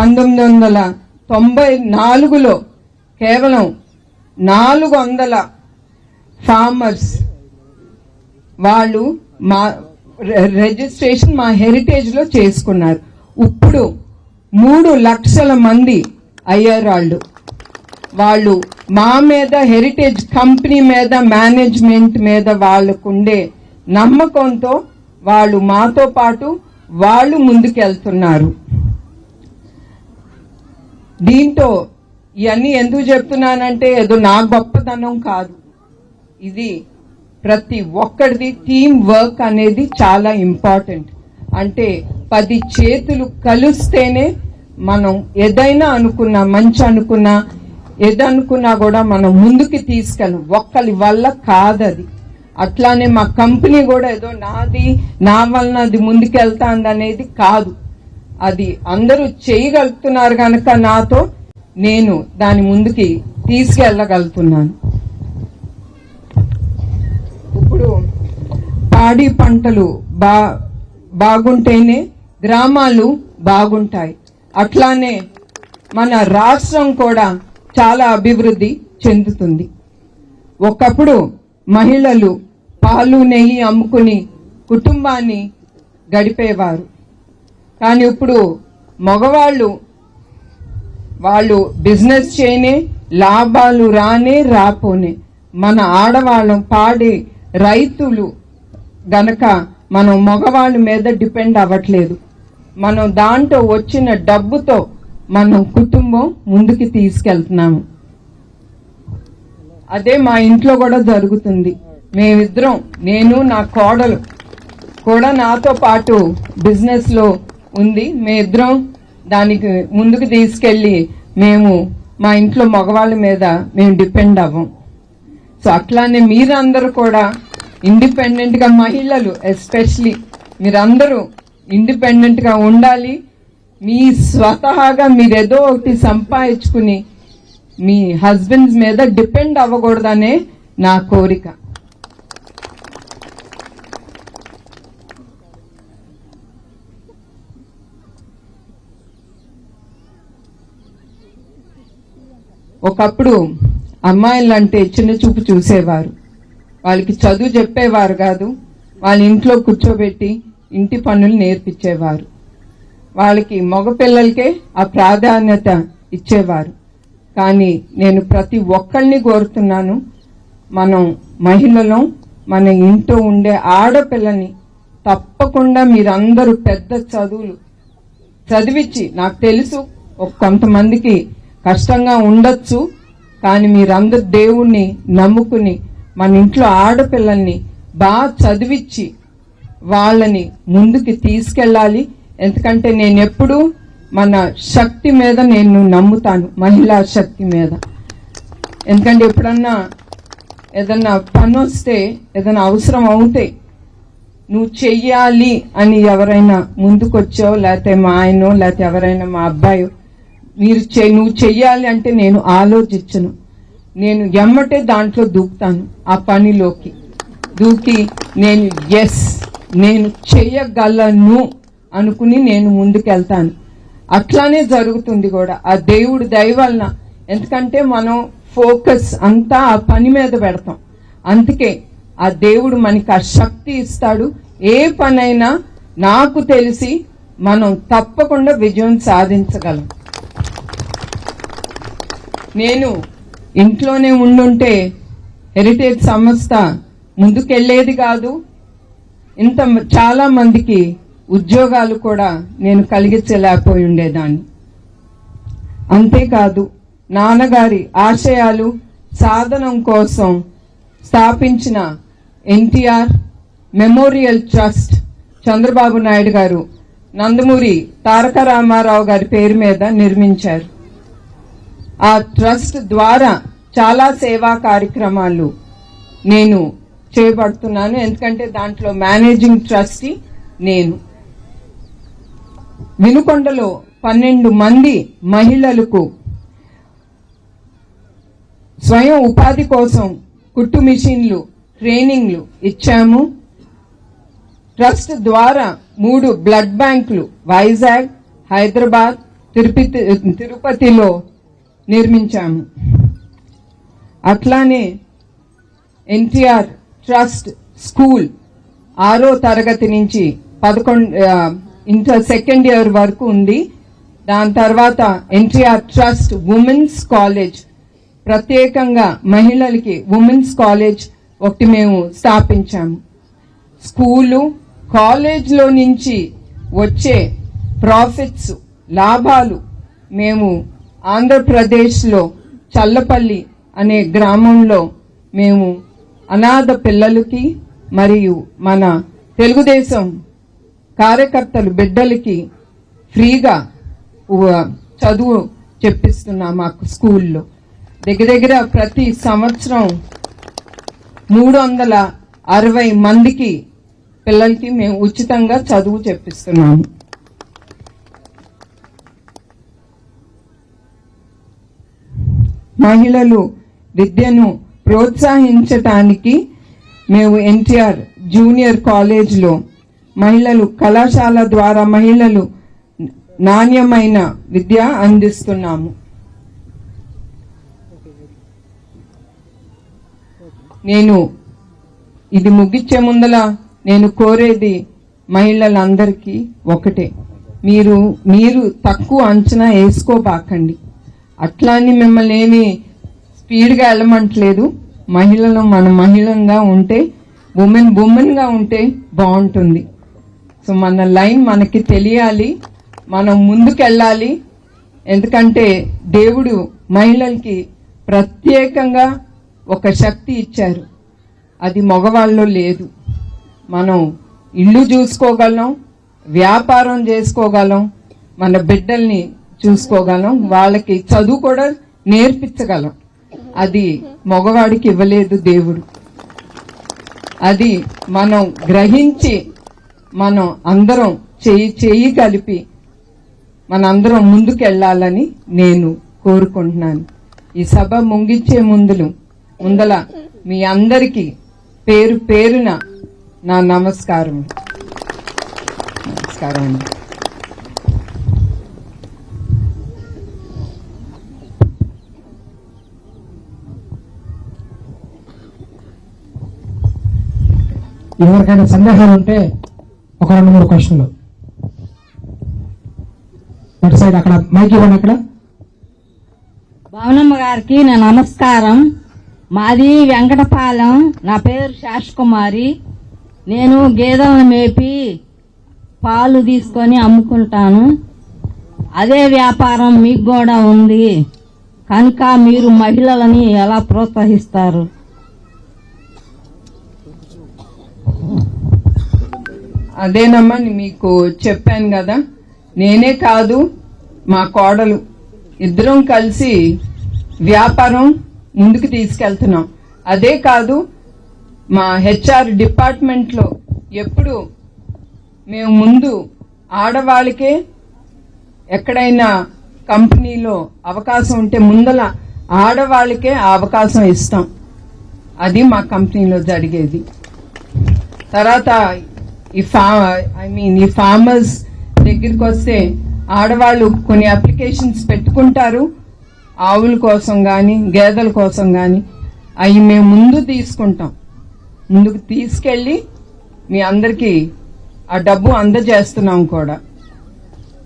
పంతొమ్మిది వందల తొంభై నాలుగులో కేవలం నాలుగు వందల ఫార్మర్స్ వాళ్ళు మా రిజిస్ట్రేషన్ మా హెరిటేజ్లో చేసుకున్నారు. ఇప్పుడు మూడు లక్షల మంది అయ్యారు వాళ్ళు. వాళ్ళు మా మీద హెరిటేజ్ కంపెనీ మీద మేనేజ్మెంట్ మీద వాళ్ళకుండే నమ్మకంతో వాళ్ళు మాతో పాటు వాళ్ళు ముందుకెళ్తున్నారు. దీంతో ఇవన్నీ ఎందుకు చెప్తున్నానంటే ఏదో నా గొప్పతనం కాదు. ఇది ప్రతి ఒక్కరిది టీమ్ వర్క్ అనేది చాలా ఇంపార్టెంట్ అంటే పది చేతులు కలిస్తేనే మనం ఏదైనా అనుకున్నా మంచి అనుకున్నా ఏదనుకున్నా కూడా మనం ముందుకు తీసుకెళ్ళం. ఒక్కరి వల్ల కాదది. అట్లానే మా కంపెనీ కూడా ఏదో నాది నా వలన అది ముందుకెళ్తాందనేది కాదు. అది అందరూ చేయగలుగుతున్నారు కనుక నాతో నేను దాని ముందుకి తీసుకెళ్ళగలుగుతున్నాను. ఇప్పుడు పాడి పంటలు బా బాగుంటేనే గ్రామాలు బాగుంటాయి. అట్లానే మన రాష్ట్రం కూడా చాలా అభివృద్ధి చెందుతుంది. ఒకప్పుడు మహిళలు పాలు నెయ్యి అమ్ముకుని కుటుంబాన్ని గడిపేవారు. కానీ ఇప్పుడు మగవాళ్ళు వాళ్ళు బిజినెస్ చేయనే లాభాలు రానే రాపోనే. మన ఆడవాళ్ళం పాడే రైతులు గనక మనం మగవాళ్ళ మీద డిపెండ్ అవ్వట్లేదు. మనం దాంట్లో వచ్చిన డబ్బుతో మనం కుటుంబం ముందుకు తీసుకెళ్తున్నాము. అదే మా ఇంట్లో కూడా జరుగుతుంది. మేమిద్దరం నేను నా కోడలు కూడా నాతో పాటు బిజినెస్లో ఉంది. మేమిద్దరం దానికి ముందుకు తీసుకెళ్ళి మేము మా ఇంట్లో మగవాళ్ళ మీద మేము డిపెండ్ అవ్వం. సో అట్లానే మీరందరూ కూడా ఇండిపెండెంట్గా మహిళలు ఎస్పెషలీ మీరందరూ ఇండిపెండెంట్గా ఉండాలి. మీ స్వతహాగా మీరు ఏదో ఒకటి సంపాదించుకుని మీ హస్బెండ్స్ మీద డిపెండ్ అవ్వకూడదనే నా కోరిక. ఒకప్పుడు అమ్మాయిలంటే చిన్న చూపు చూసేవారు. వాళ్ళకి చదువు చెప్పేవారు కాదు వాళ్ళ ఇంట్లో కూర్చోబెట్టి ఇంటి పనులు నేర్పించేవారు. వాళ్ళకి మగపిల్లలకే ఆ ప్రాధాన్యత ఇచ్చేవారు. కానీ నేను ప్రతి ఒక్కరిని కోరుతున్నాను మనం మహిళలం మన ఇంట్లో ఉండే ఆడపిల్లని తప్పకుండా మీరందరూ పెద్ద చదువులు చదివించి నాకు తెలుసు కొంతమందికి కష్టంగా ఉండొచ్చు కానీ మీరందరు దేవుణ్ణి నమ్ముకుని మన ఇంట్లో ఆడపిల్లల్ని బాగా చదివించి వాళ్ళని ముందుకి తీసుకెళ్ళాలి. ఎందుకంటే నేను ఎప్పుడు మన శక్తి మీద నేను నమ్ముతాను మహిళా శక్తి మీద. ఎందుకంటే ఎప్పుడన్నా ఏదన్నా పని వస్తే ఏదైనా అవసరం అవుతే నువ్వు చెయ్యాలి అని ఎవరైనా ముందుకొచ్చావు లేకపోతే మా ఆయనో లేకపోతే ఎవరైనా మా అబ్బాయో మీరు చె- నువ్వు చెయ్యాలి అంటే నేను ఆలోచించను. నేను ఎమ్మటే దాంట్లో దూకుతాను ఆ పనిలోకి. దూకి నేను ఎస్ నేను చెయ్యగలను అనుకుని నేను ముందుకెళ్తాను. అట్లానే జరుగుతుంది కూడా. ఆ దేవుడు దయ వలన. ఎందుకంటే మనం ఫోకస్ అంతా ఆ పని మీద పెడతాం. అందుకే ఆ దేవుడు మనకి ఆ శక్తి ఇస్తాడు. ఏ పనైనా నాకు తెలిసి మనం తప్పకుండా విజయం సాధించగలం. నేను ఇంట్లోనే ఉండుంటే హెరిటేజ్ సంస్థ ముందుకెళ్ళేది కాదు. ఇంత చాలా మందికి ఉద్యోగాలు కూడా నేను కలిగించలేకపోయి ఉండేదాన్ని అంతేకాదు నాన్నగారి ఆశయాలు సాధనం కోసం స్థాపించిన NTR memorial trust Chandrababu Naidu garu Nandamuri Taraka Ramarao గారి పేరు మీద నిర్మించారు. ఆ ట్రస్ట్ ద్వారా చాలా సేవా కార్యక్రమాలు నేను చేపడుతున్నాను. ఎందుకంటే దాంట్లో మేనేజింగ్ ట్రస్టీ నేను. వినుకొండలో పన్నెండు మంది మహిళలకు స్వయం ఉపాధి కోసం కుట్టు మిషన్లు ట్రైనింగ్లు ఇచ్చాము. ట్రస్ట్ ద్వారా మూడు బ్లడ్ బ్యాంకులు వైజాగ్ హైదరాబాద్ తిరుపతి తిరుపతిలో నిర్మించాము. అట్లానే ఎన్టీఆర్ ట్రస్ట్ స్కూల్ ఆరో తరగతి నుంచి పదకొండు ఇంటర్ సెకండ్ ఇయర్ వరకు ఉంది. దాని తర్వాత ఎన్టీఆర్ ట్రస్ట్ ఉమెన్స్ కాలేజ్ ప్రత్యేకంగా మహిళలకి ఉమెన్స్ కాలేజ్ ఒకటి మేము స్థాపించాము. స్కూలు కాలేజ్లో నుంచి వచ్చే ప్రాఫిట్స్ లాభాలు మేము ఆంధ్రప్రదేశ్లో చల్లపల్లి అనే గ్రామంలో మేము అనాథ పిల్లలకి మరియు మన తెలుగుదేశం కార్యకర్తలు బిడ్డలకి ఫ్రీగా చదువు చెప్పిస్తున్నాం మాకు స్కూల్లో. దగ్గర దగ్గర ప్రతి సంవత్సరం మూడు వందల అరవై మందికి పిల్లలకి మేము ఉచితంగా చదువు చెప్పిస్తున్నాము. మహిళలు విద్యను ప్రోత్సహించటానికి మేము ఎన్టీఆర్ జూనియర్ కాలేజ్లో మహిళలు కళాశాల ద్వారా మహిళలు నాణ్యమైన విద్య అందిస్తున్నాము. నేను ఇది ముగించే ముందల నేను కోరేది మహిళలందరికీ ఒకటే. మీరు మీరు తక్కువ అంచనా వేసుకోబాకండి. అట్లా అని మిమ్మల్ని ఏమి స్పీడ్గా వెళ్ళమంటలేదు. మహిళలు మన మహిళంగా ఉంటే ఉమెన్ ఉమెన్గా ఉంటే బాగుంటుంది. సో మన లైన్ మనకి తెలియాలి. మనం ముందుకెళ్ళాలి. ఎందుకంటే దేవుడు మహిళలకి ప్రత్యేకంగా ఒక శక్తి ఇచ్చారు. అది మగవాళ్ళలో లేదు. మనం ఇల్లు చూసుకోగలం వ్యాపారం చేసుకోగలం మన బిడ్డల్ని చూసుకోగలం. వాళ్ళకి చదువు కూడా నేర్పించగలం. అది మగవాడికి ఇవ్వలేదు దేవుడు. అది మనం గ్రహించి మనం అందరం చేయి చేయి కలిపి మనందరం ముందుకెళ్ళాలని నేను కోరుకుంటున్నాను. ఈ సభ ముగించే ముందులు ముందల మీ అందరికీ పేరు పేరున నా నమస్కారం. నమస్కారం అండి. ఎవరికైనా సందేహాలు ఉంటే ఒక రెండు మూడు క్వశ్చన్లు. అటు సైడ్ అక్కడ మైక్ ఇవ్వండి అక్కడ. భవనమ్మ గారికి నా నమస్కారం. మాది వెంకటపాలెం. నా పేరు శాశ్కుమారి నేను గేదెలను మేపి పాలు తీసుకొని అమ్ముకుంటాను. అదే వ్యాపారం మీకు కూడా ఉంది. కనుక మీరు మహిళలని ఎలా ప్రోత్సహిస్తారు? అదేనమ్మా మీకు చెప్పాను కదా. నేనే కాదు మా కోడలు. ఇద్దరం కలిసి వ్యాపారం ముందుకు తీసుకెళ్తున్నాం. అదే కాదు మా హెచ్ఆర్ డిపార్ట్మెంట్లో ఎప్పుడు మేము ముందు ఆడవాళ్ళకే ఎక్కడైనా కంపెనీలో అవకాశం ఉంటే ముందల ఆడవాళ్ళకే ఆ అవకాశం ఇస్తాం. అది మా కంపెనీలో జరిగేది. తర్వాత ఈ ఫా ఐ మీన్ ఈ ఫార్మర్స్ దగ్గరికి వస్తే ఆడవాళ్ళు కొన్ని అప్లికేషన్స్ పెట్టుకుంటారు. ఆవుల కోసం కానీ గేదెల కోసం కానీ అవి మేము ముందు తీసుకుంటాం. ముందుకు తీసుకెళ్ళి మీ అందరికీ ఆ డబ్బు అందజేస్తున్నాం కూడా.